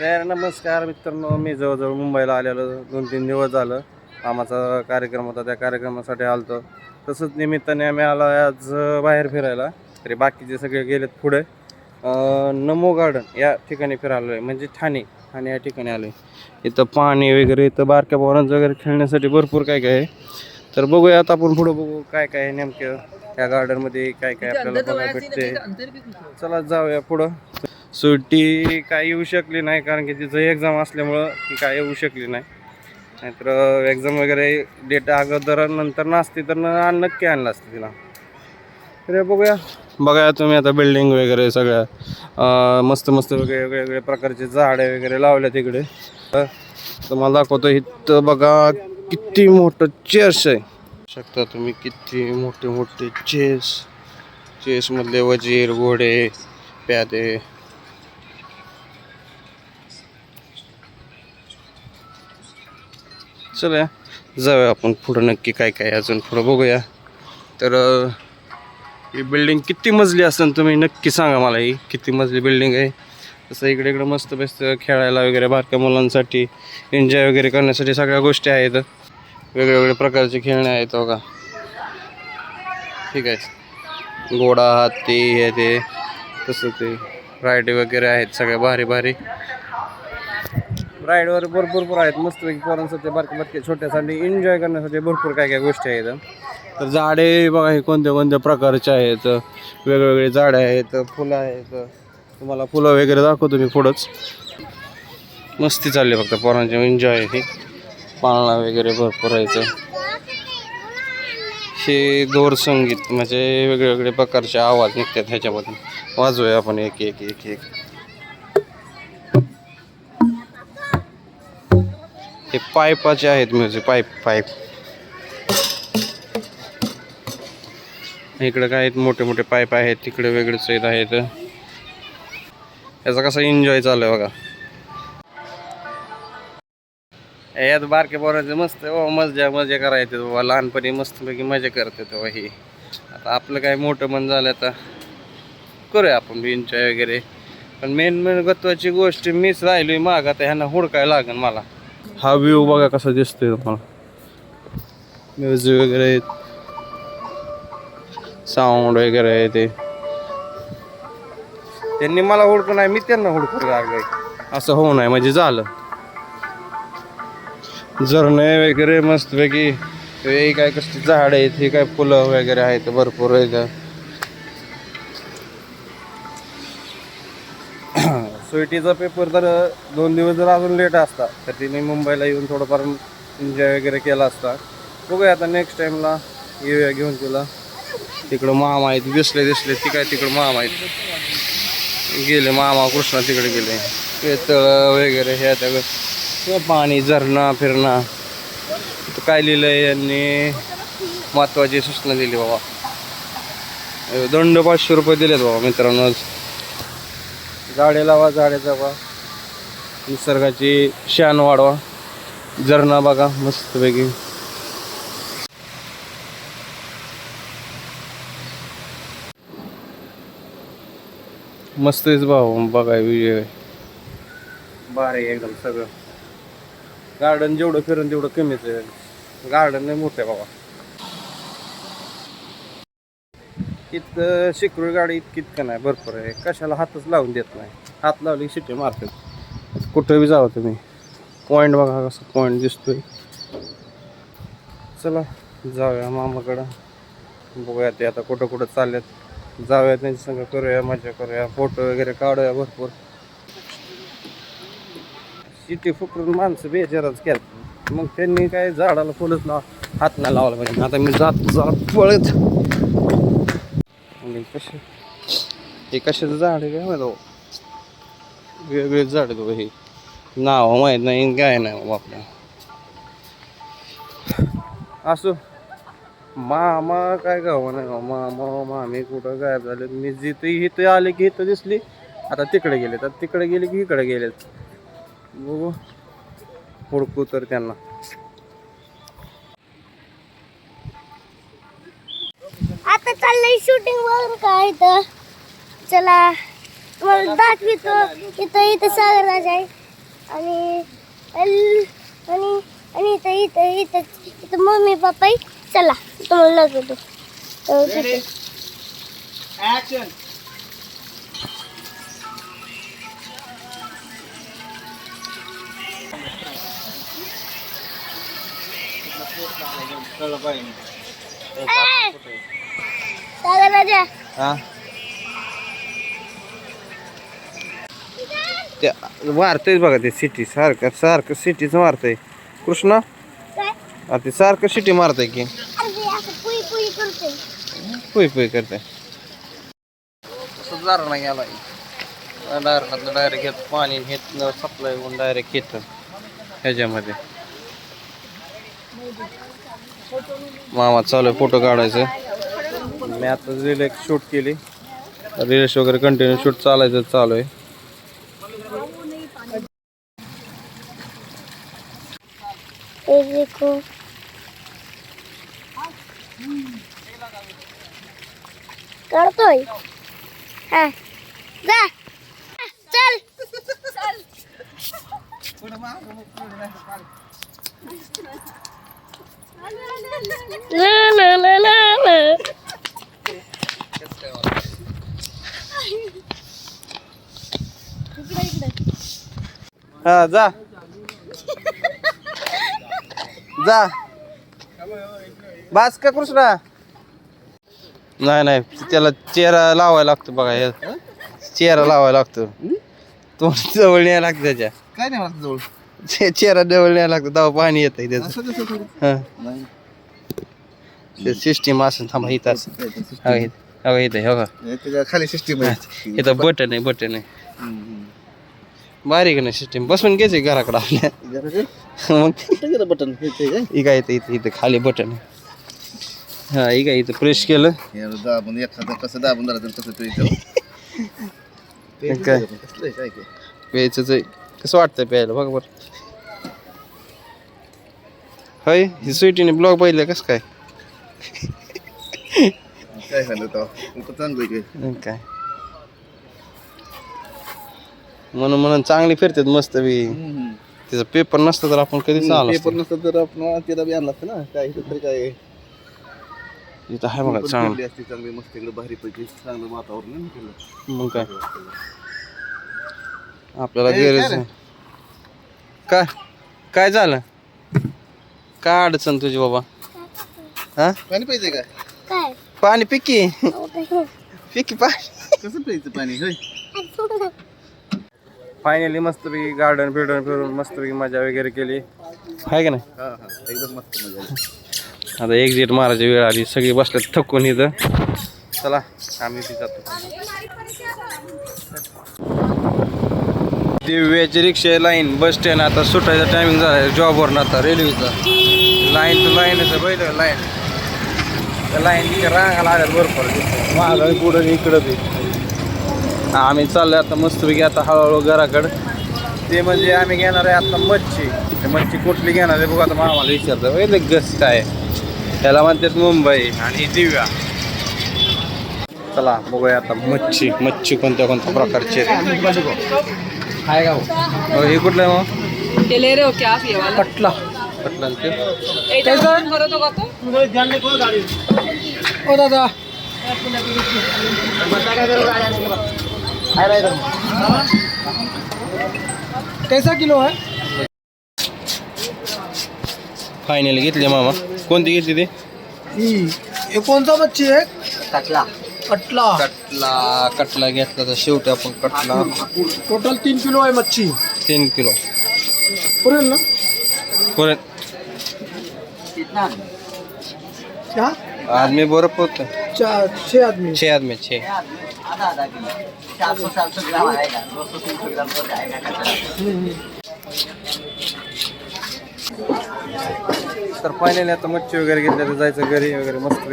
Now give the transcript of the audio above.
तर नमस्कार मित्रांनो मी जवळजवळ मुंबईला आलेलो दोन तीन दिवस झालं. कामाचा कार्यक्रम होता त्या कार्यक्रमासाठी आलतो. तसंच निमित्ताने आम्ही आलो आज बाहेर फिरायला. तरी बाकीचे सगळे गेलेत पुढे. नमो गार्डन या ठिकाणी फिरायलो आहे म्हणजे ठाणे ठाणे या ठिकाणी आलो आहे इथं पाणी वगैरे इथं बारक्या पोरांचं वगैरे खेळण्यासाठी भरपूर काय काय आहे. तर बघूया आता आपण पुढं बघू काय काय आहे नेमकं. या गार्डनमध्ये काय काय आपल्याला बघायला भेटते चला जाऊया पुढं. सुट्टी काय येऊ शकली नाही कारण की तिचं एक्झाम असल्यामुळं ती काय येऊ शकली नाही. नाहीतर एक्झाम वगैरे डेट अगोदर नंतर नसती तर न- आण- नक्की आणलं असतं तिला. तर बघूया. बघा तुम्ही आता बिल्डिंग वगैरे सगळ्या मस्त मस्त वेगळे वेगवेगळे प्रकारचे झाडे वगैरे लावले तिकडे तर तुम्हाला दाखवतो इथं बघा किती मोठं चेअर्स आहे. शकता तुम्ही किती मोठे मोठे चेस चेसमधले वजीर घोडे प्यादे. चला जाऊया आपण पुढं नक्की काय काय अजून पुढं बघूया. तर ही बिल्डिंग किती मजली असेल तुम्ही नक्की सांगा मला ही किती मजली बिल्डिंग आहे. तसं इकडे इकडे मस्त बेस्त खेळायला वगैरे बारक्या मुलांसाठी एन्जॉय वगैरे करण्यासाठी सगळ्या गोष्टी आहेत. वेगळे प्रकारचे खेळणे आहेत बघा. ठीक आहे. घोडा हत्ती हे ते तसं ते. राईड वगैरे आहेत सगळ्या भारी भारी. राईडवर भरपूर भरपूर आहेत. मस्त पोरांसाठी बारके बारके छोट्यासाठी एन्जॉय करण्यासाठी भरपूर काय काय गोष्टी आहेत. तर झाडे बघा हे कोणत्या कोणत्या प्रकारचे आहेत. वेगवेगळे झाडे आहेत फुलं आहेत. तुम्हाला फुलं वगैरे दाखवतो मी पुढंच. मस्ती चालली फक्त पोरांची एन्जॉय हे. पाळणा वगैरे भरपूर आहेत. हे दोर संगीत म्हणजे वेगळे वेगळे प्रकारचे आवाज निघतात ह्याच्यामधून. वाजवूया आपण एक एक एक एक. हे पाईपाचे आहेत म्हणजे पाईप पाईप इकडे काय आहेत? मोठे मोठे पाईप आहेत तिकडे वेगळेच आहेत आहेत. याचा कसा एन्जॉय चालू आहे बघा. यात बारके पोरांचे मस्त ओ मजा मजा करायचे. बाबा लहानपणी मस्तपैकी मजा करते तेव्हा ही. आता आपलं काय मोठं मन झालं आता. करूया आपण एन्जॉय वगैरे. पण मेन मेन महत्वाची गोष्ट मीच राहिली माग आता ह्यांना हुडकाय लागेल मला. हा व्ह्यू बघा कसा दिसतोय तुम्हाला. म्युझिक वगैरे. आहेत साऊंड वगैरे आहे ते. त्यांनी मला हुडकून नाही मी त्यांना ओळखू लागलोय. असं होऊ नये म्हणजे झालं. झरणे वगैरे मस्तपैकी हे काय कसली झाड आहेत हे काय फुलं वगैरे आहेत भरपूर आहेत. सोयटीचा पेपर तर दोन दिवस जर अजून लेट असता तर तिने मुंबईला येऊन थोडंफार एन्जॉय वगैरे केला असता. बघूया आता नेक्स्ट टाईमला येऊया घेऊन तिला. तिकडं मामा आहेत दिसले दिसले ती काय तिकडं मामा आहेत. गेले मामा कृष्णा तिकडे गेले. ते तळ वगैरे हे त्या पाणी झरणा फिरणा. इथं काय लिहिलंय यांनी? महत्वाची सूचना दिली बाबा. दंड पाचशे रुपये दिलेत बाबा मित्रांनो झाडे लावा झाडे जगवा निसर्गाची शान वाढवा. झरणा बघा मस्तपैकी. मस्तच भाऊ बघाय विजय. भारी आहे एकदम सगळं. गार्डन जेवढं फिरून तेवढं कमीच आहे. गार्डन नाही मोठं आहे बाबा. इथं सिक्युरिटी गाडी इतकी इतकं नाही भरपूर आहे. कशाला हातच लावून देत नाही. हात लावली शिटी मारतात कुठं बी जावं तुम्ही. पॉईंट बघा कसं पॉईंट दिसतोय. चला जाऊया मामाकडं. बघूया ते आता कुठं कुठं चालल्यात. जाऊया त्यांच्या संग करूया मजा करूया. फोटो वगैरे काढूया भरपूर. शिटी फुकरून माणसं बेजारच केलं. मग त्यांनी काय झाडाला फुलच लाव. हात नाही लावला पाहिजे. आता मी जात जरा पळत. आणि कसे हे कशाचं झाड आहे काय माहिती हो? वेगवेगळे झाड तो हे. नाव माहीत नाही काय नाही बाबा आपल्या असो. मामा काय गाव नाही मामा मामी कुठं गायब झाले मी जिथे इथे आले की इथं दिसली. आता तिकडे गेले तर तिकडे गेले की इकडे गेलेत. बघू. हुडकू तर त्यांना. चाललंय शूटिंग वगैरे काय इथं? चला तुम्हाला दाखवितो. इथं इथं सागरराज आहे. आणि आणि आणि इथं इथं इथं इथं मम्मी पप्पा. चला तुम्हाला दाखवतो. अं, तिथे. हा. ते मारतंय बघा ते सिटी सारखं सारखं सिटीच मारतंय कृष्णा ते सारखं सिटी मारतंय की. अरे ते असं पुई पुई करते पुई पुई करते तसंच दारणा गेला दारणातलं डायरेक्ट घेत पाणी घेत सप्लाय होऊन डायरेक्ट येतं ह्याच्यामध्ये. मामा चालू आहे फोटो काढायचं. मी आता रील एक शूट केली. रील्स वगैरे कंटिन्यू शूट चालायचं चालू आहे करतोय? हा. जा. चल ना हा जा. जा. बास का कृष्णा? नाही नाही त्याला चेहरा लावायला लागतो बघा हे चेहरा लावायला लागतो. तोंड जवळ न्यायला लागतं त्याच्या. काय नाही मला जवळ? चे- चेहरा जवळ न्यायला लागतो तेव्हा पाणी येत त्याचं. असं कसं करू? हा. नाही. ते सिस्टीम असं थांबा इथं असं हो इथं हो इथं हो हे त्याच्याखाली सिस्टीम आहे. इथं बटन आहे बटन आहे. हम्म, बारीक नाही सिस्टीम बसून घ्यायची घराकडं आपल्या. ते- मग बटन हे ते काय? इथं इथं इथं खाली बटन आहे हा इका इथं प्रेस केलं. हे दाबून एखादं कसं दाबून ते इथं. ते काय? काय काय? आहे. कसं वाटतंय प्यायला? बघ बरं. होय? ही स्वीटीने ब्लॉग पाहिलं कसं काय? काय झालं? खूप चांगलं काय? म्हणून म्हणून चांगली फिरतात मस्त बी. तिचं पेपर नसतं तर आपण कधी चालू पेपर नसतं तर आपण तिला बी आणला असतं ना. काय इथं तरी काय. इथं आहे बघा चांगलं. असती चांगली मस्त इकडे भारी पैकी चांगलं वातावरण आहे ना तिकडलं. मग काय? आपल्याला ए, गरज काय रे? काय? काय झालं? काय अडचण तुझी बाबा? हा? पाणी पाहिजे काय काय? पाणी पिकी पिकी पाणी कसं प्यायचं पाणी? होय. फायनली मस्तपैकी गार्डन बिर्डन फिरून मस्तपैकी मजा वगैरे केली. आहे का नाही? हा हा. एकदम मस्त मजा आली. आता एक्झिट मारायची वेळ आली. सगळी बसल्यात थकून इथं. चला आम्ही बी जातो. दिव्याची रिक्षा लाईन बस स्टँड आता सुटायचा टायमिंग झाला जॉबवरून आता रेल्वेचा लाईन टू लाईन आहे पहिलं लाईन त्या लाईन तिच्या रांगाला आल्यात भरपूर. मागं पुढं इकडं बी. आम्ही चाललोय आता मस्तपैकी आता हळूहळू घराकडं. ते म्हणजे आम्ही घेणार आहे आता मच्छी. ते मच्छी कुठली घेणार आहे बघू आता मामाला विचारतो पहिले गस काय त्याला म्हणतात मुंबई आणि ही दिव्या. चला बघूया आता मच्छी. मच्छी कोणत्या कोणत्या प्रकारची आहे का हो, हे कुठलं आहे मग हो कटला. कटला ओ दादा. कैसा किलो है? फायनल घेतली मामा. कोणती घेतली ती? ये कौन सा मच्छी है कटला. कटला. कटला. कटला घेतला तर शेवटी आपण कटला. टोटल तीन किलो है मच्छी. तीन किलो. पूरे ना? क्या? आदमी बरं पोत चार छह आदमी. छे आदमी छे. तर फायनली आता मच्छी वगैरे घेतल्या तर जायचं घरी वगैरे मस्त